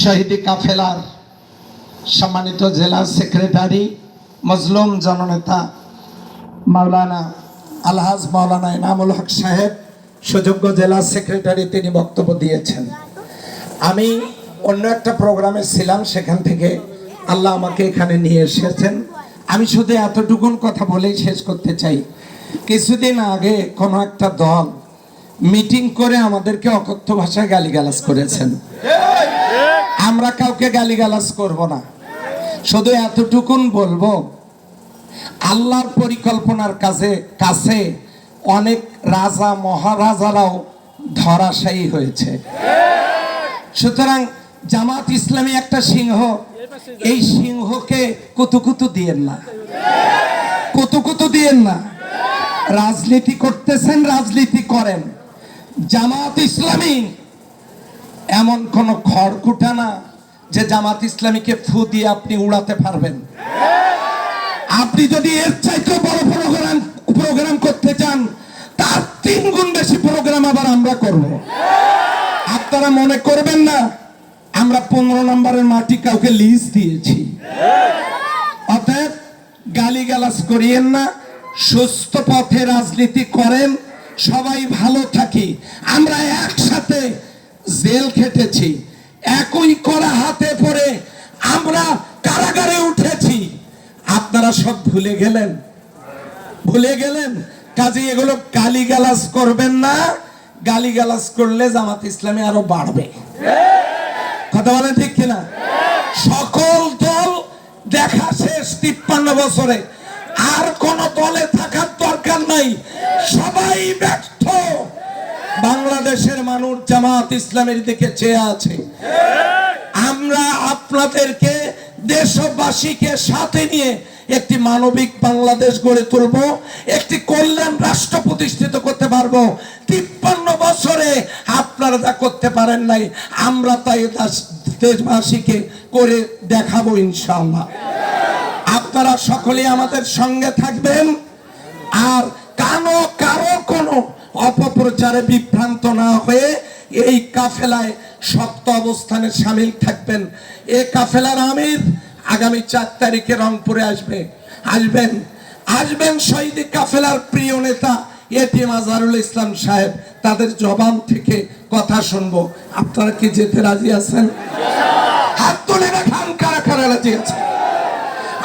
শহীদি কাফেলার সম্মানিত জেলা সেক্রেটারি, মজলুম জননেতা মাওলানা আলহাজ মাওলানা ইনামুল হক সাহেব, সুযোগ্য জেলা সেক্রেটারি তিনি বক্তব্য দিয়েছেন। আমি অন্য একটা প্রোগ্রামে ছিলাম, সেখান থেকে আল্লাহ আমাকে এখানে নিয়ে এসেছেন। আমি শুধু এতটুকুন কথা বলেই শেষ করতে চাই। কিছুদিন আগে কোনো একটা দল মিটিং করে আমাদেরকে অকথ্য ভাষায় গালিগালাজ করেছেন। আমরা কাউকে গালিগালাজ করব না। শুধু এতটুকুন বলব, আল্লাহর পরিকল্পনার কাছে কাছে অনেক রাজা, মহারাজারাও ধরাশায়ী হয়েছে। সুতরাং জামাত ইসলামী একটা সিংহ, এই সিংহকে কুতুকুতু দিয়েন না। কুতুকুতু দিয়েন না। রাজনীতি করতেছেন, রাজনীতি করেন। জামাত ইসলামী এমন কোন খড়কুটা না যে জামাত ইসলামীকে ফু দিয়ে আপনি উড়াতে পারবেন। আপনি যদি এর চাইতে বড় প্রোগ্রাম প্রোগ্রাম করতে চান, তার তিন গুণ বেশি প্রোগ্রাম আবার আমরা করব। আপনারা মনে করবেন না, আমরা পনেরো নম্বরের মাটি কাউকে লিজ দিয়েছি। অতএব গালিগালাজ করিয়েন না, সুস্থ পথে রাজনীতি করেন, সবাই ভালো থাকি। আমরা একসাথে জেল খেটেছি। একই করা হাতে পড়ে আমরা কারাগারে উঠেছি। আপনারা সব ভুলে গেলেন? ভুলে গেলেন? কাজে, এগুলো গালিগালাজ করবেন না। গালিগালাজ করলে জামাত ইসলামী আরও বাড়বে। কথা বলেন ঠিক কিনা? সকল দল দেখা শেষ তিপ্পান্ন বছরে। আর কোন দলে থাকার দরকার নাই। সবাই ব্যর্থ। বাংলাদেশের মানুষ জামাত ইসলামের দিকে চেয়ে আছে। আমরা আপনাদেরকে দেশবাসীকে সাথে নিয়ে একটি মানবিক বাংলাদেশ গড়ে তুলব, একটি কল্যাণ রাষ্ট্র প্রতিষ্ঠিত করতে পারব। তিপ্পান্ন বছরে আপনারা তা করতে পারেন নাই, আমরা তাই দেশবাসীকে করে দেখাবো ইনশাল্লাহ আপনারা সকলে আমাদের সঙ্গে থাকবেন। আর কানো কারও কোনো অপপ্রচারে বিভ্রান্ত না হয়ে এই কাফেলায় শক্ত অবস্থানে সামিল থাকবেন। এ কাফেলার আমির আগামী চার তারিখে রংপুরে আসবে। আসবেন। আসবেন শহীদ কাফেলার প্রিয় নেতা এটিএম আজহারুল ইসলাম সাহেব। তাদের জবান থেকে কথা শুনব। আপনারা কি যেতে রাজি আছেন? হাত তুলে দেখান কারা কারা রাজি আছে।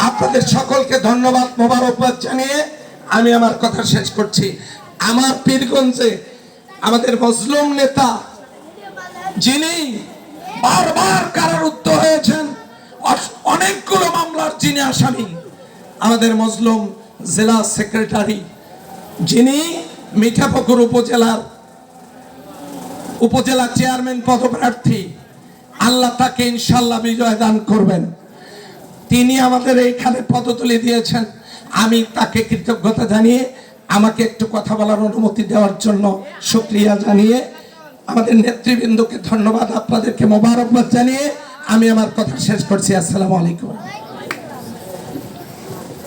আপনাদের সকলকে ধন্যবাদ, মোবারকবাদ জানিয়ে আমি আমার কথা শেষ করছি। আমার পীরগঞ্জে আমাদের মজলুম নেতা, যিনি বারবার কারারুদ্ধ হয়েছেন অনেকগুলো মামলার যিনি আসামি, আমাদের মজলুম জেলা সেক্রেটারি, যিনি মিঠাপুকুর উপজেলার উপজেলা চেয়ারম্যান পদপ্রার্থী, আল্লাহ তাকে ইনশাল্লাহ বিজয় দান করবেন। তিনি আমাদের এইখানে পদতুলি দিয়েছেন। আমি তাকে কৃতজ্ঞতা জানিয়ে আমাকে একটু কথা বলার অনুমতি দেওয়ার জন্য শুক্রিয়া জানিয়ে আমাদের নেতৃবৃন্দকে ধন্যবাদ, আপনাদেরকে মোবারকবাদ জানিয়ে আমি আমার কথা শেষ করছি। আসসালামু আলাইকুম।